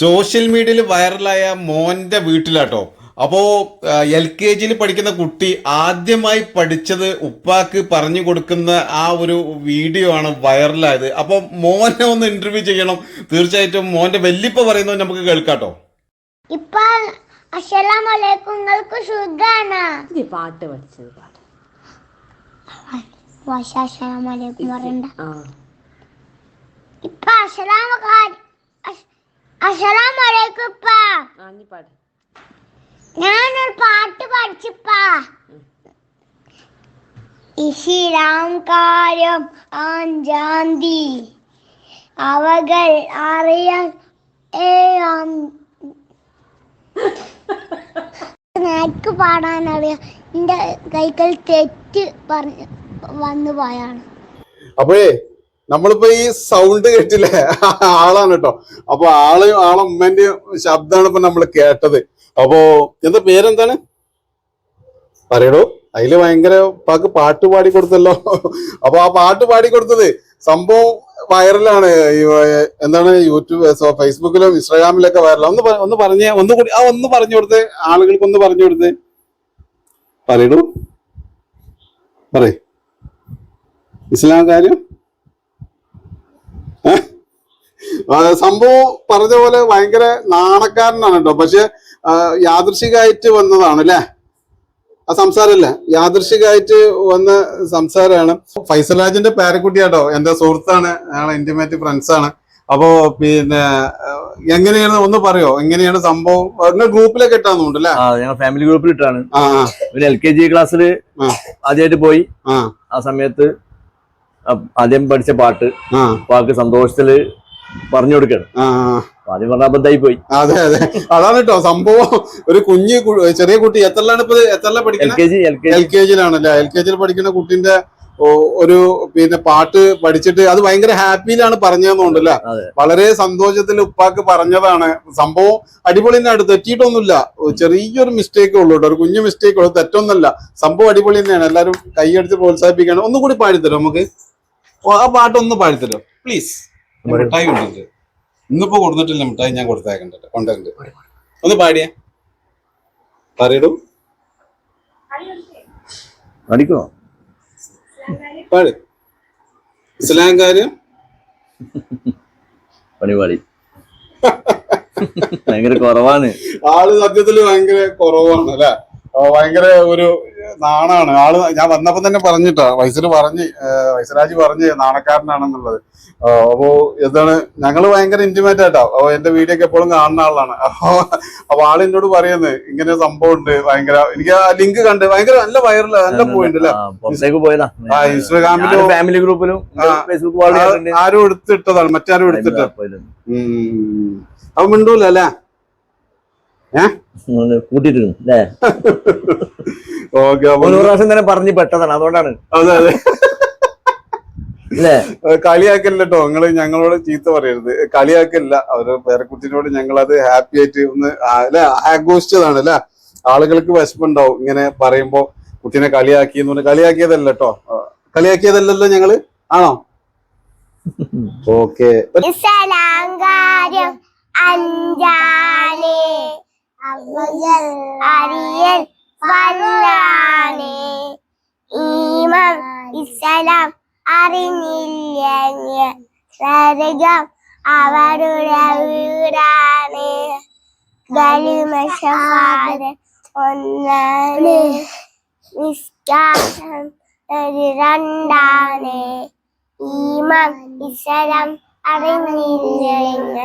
Social മീഡിയയിൽ വൈറലായ മോന്റെ വീട്ടിലാട്ടോ. അപ്പോ എൽ കെ ജിയിൽ പഠിക്കുന്ന കുട്ടി ആദ്യമായി പഠിച്ചത് ഉപ്പാക്ക് പറഞ്ഞു കൊടുക്കുന്ന ആ ഒരു വീഡിയോ ആണ് വൈറലായത്. അപ്പൊ മോനെ ഒന്ന് ഇന്റർവ്യൂ ചെയ്യണം. തീർച്ചയായിട്ടും മോന്റെ വല്യപ്പ പറയുന്നത് നമുക്ക് കേൾക്കാട്ടോ. ഇപ്പൊ പാട്ട് പഠിച്ചത് പാട്ട് അസ്സലാമലൈക്കും ഇപ്പ ആ നീ പാട് ഞാനൊരു പാട്ട് പഠിച്ചപ്പാ. ഇശിരാം കാര്യം ആഞ്ചാന്തി അവകൾ അറിയാൻ ഏഴാം എനിക്ക് പാടാനറിയാം. എന്റെ കൈകൾ തെറ്റ് പറഞ്ഞ് വന്നു പോയാണ്. അപ്പോഴേ നമ്മളിപ്പോ ഈ സൗണ്ട് കേട്ടില്ലേ? ആളാണ് കേട്ടോ. അപ്പൊ ആൾ ആളെ ഉമ്മന്റെ ശബ്ദമാണ് ഇപ്പൊ നമ്മൾ കേട്ടത്. അപ്പോ എന്താ പേരെന്താണ്? പറയടോ. അതിൽ ഭയങ്കര പാക്ക് പാട്ട് പാടി കൊടുത്തല്ലോ. അപ്പൊ ആ പാട്ട് പാടി കൊടുത്തത് സംഭവം വൈറലാണ്. എന്താണ് യൂട്യൂബ് ഫേസ്ബുക്കിലോ ഇൻസ്റ്റാഗ്രാമിലൊക്കെ വൈറലാണ് ഒന്ന് ഒന്ന് പറഞ്ഞേ ഒന്ന് കൂടി ആ ഒന്ന് പറഞ്ഞു കൊടുത്തേ. ആളുകൾക്ക് ഒന്ന് പറഞ്ഞു കൊടുത്തേ. പറയടൂ. പറയ്. ഇസ്ലാം കാര്യം ഏ? ആ, സംഭവം പറഞ്ഞ പോലെ ഭയങ്കര നാണക്കാരനാണ് കേട്ടോ. പക്ഷെ യാദൃശികമായിട്ട് വന്നതാണ് അല്ലേ? ആ സംസാരമല്ല? യാദൃശികമായിട്ട് വന്ന സംസാരമാണ്. ഫൈസൽ രാജിന്റെ പേരക്കുട്ടിയാട്ടോ. എന്റെ സുഹൃത്താണ്. ഞങ്ങളെ ഇന്റിമേറ്റ് ഫ്രണ്ട്സാണ് അപ്പോ പിന്നെ എങ്ങനെയാണ് ഒന്ന് പറയോ? എങ്ങനെയാണ് സംഭവം? നിങ്ങൾ ഗ്രൂപ്പിലൊക്കെ ഇട്ടാന്നുണ്ട് അല്ലേ? ആ ഞങ്ങൾ ഫാമിലി ഗ്രൂപ്പിൽ ഇട്ടാണ്. പിന്നെ എൽ കെ ജി ക്ലാസ്സിൽ. ആദ്യമായിട്ട് പോയി. ആ. ആ സമയത്ത് ആദ്യം പഠിച്ച പാട്ട്. പാട്ട് സന്തോഷത്തിൽ പറഞ്ഞു കൊടുക്കണം. ആ ആദ്യം പറഞ്ഞ അബദ്ധമായി പോയി. അതെ അതെ. അതാണ് കേട്ടോ സംഭവം. ഒരു കുഞ്ഞ് ചെറിയ കുട്ടി എത്രലാണ് ഇപ്പൊ എൽ പഠിക്കുന്നത് കെ എൽ ജിയിലാണല്ലേ? എൽ കെ ജിയിൽ പഠിക്കുന്ന കുട്ടിന്റെ ഒരു പിന്നെ പാട്ട് പഠിച്ചിട്ട് അത് ഭയങ്കര ഹാപ്പിയിലാണ് പറഞ്ഞതെന്നുണ്ടല്ല. വളരെ സന്തോഷത്തിൽ ഉപ്പാക്ക് പറഞ്ഞതാണ്. സംഭവം അടിപൊളി തന്നെയാണ്. തെറ്റിയിട്ടൊന്നുമില്ല. ചെറിയൊരു മിസ്റ്റേക്ക് ഉള്ളൂ കേട്ടോ ഒരു കുഞ്ഞു മിസ്റ്റേക്ക് ഉള്ളൂ. തെറ്റൊന്നുമല്ല. സംഭവം അടിപൊളി തന്നെയാണ്. എല്ലാവരും കൈയടിച്ച് പ്രോത്സാഹിപ്പിക്കുകയാണ് ഒന്നും കൂടി പാടിത്തരോ നമുക്ക്? ആ പാട്ടൊന്ന് പാടിത്തരോ പ്ലീസ് മിഠായി കൊടുത്തിട്ട് ഇന്നിപ്പോ കൊടുത്തിട്ടില്ല മിഠായി ഞാൻ കൊടുത്തേക്കണ്ടേ കൊണ്ടുണ്ട് ഒന്ന് പാടിയ. പറയടൂ പഠിക്കോ പാട്. ഇസ്ലാം കാര്യം? പണിപാടി ഭയങ്കര കുറവാണ്. ആൾ സത്യത്തിൽ ഭയങ്കര കുറവാണ് അല്ലെ? ഭയങ്കര ഒരു നാണാണ്. ആൾ ഞാൻ വന്നപ്പോ തന്നെ പറഞ്ഞിട്ടാ. വൈസര് പറഞ്ഞ് ഏഹ് വൈസരാജ് പറഞ്ഞ് നാണക്കാരനാണെന്നുള്ളത്. അപ്പോ എന്താണ് ഞങ്ങൾ ഭയങ്കര ഇന്റിമേറ്റ് ആയിട്ടാ. അപ്പൊ എന്റെ വീഡിയോ ഒക്കെ എപ്പോഴും കാണുന്ന ആളാണ്. അപ്പൊ അപ്പൊ ആൾ എന്നോട് പറയുന്നത് ഇങ്ങനെ സംഭവം ഉണ്ട് ഭയങ്കര എനിക്ക് ആ ലിങ്ക് കണ്ട് ഭയങ്കര നല്ല വൈറൽ നല്ല പോയിന്റ് അല്ലെ? ഇൻസ്റ്റാഗ്രാമിലും ഫാമിലി ഗ്രൂപ്പിലും ആരും എടുത്തിട്ടതാണ് മറ്റാരും എടുത്തിട്ട്. അപ്പൊ മിണ്ടൂല അല്ലേ കൂട്ടിയിട്ടുണ്ട് അല്ലേ? ഒരു പ്രാവശ്യം തന്നെ പറഞ്ഞ് പെട്ടതാണ് അതുകൊണ്ടാണ്. അതെ അതെ. കളിയാക്കല്ല കേട്ടോ നിങ്ങൾ ഞങ്ങളോട് ചീത്ത പറയരുത്. കളിയാക്കല്ല അവർ പേരക്കുട്ടിനോട് ഞങ്ങൾ അത് ഹാപ്പി ആയിട്ട് ഒന്ന് അല്ലെ ആഘോഷിച്ചതാണ് അല്ലെ? ആളുകൾക്ക് വിശപ്പുണ്ടാവും ഇങ്ങനെ പറയുമ്പോ കുട്ടീനെ കളിയാക്കി എന്ന് പറഞ്ഞ് കളിയാക്കിയതല്ല കേട്ടോ കളിയാക്കിയതല്ലല്ലോ ഞങ്ങൾ? ആണോ? ഓക്കെ. അഞ്ചാലേ അറിയൽ വല്ലാനെ ഈമം ഇസ്ലാം അറിഞ്ഞില്ലെങ്കിൽ സരഗം അവരുടെ വീടാണ്. ഗലിമഷാദ ഒന്നാണ്. നിസ്കാരം ഒരു രണ്ടാണ്. ഈമാൻ ഇസ്ലാം അറിഞ്ഞില്ലെങ്കിൽ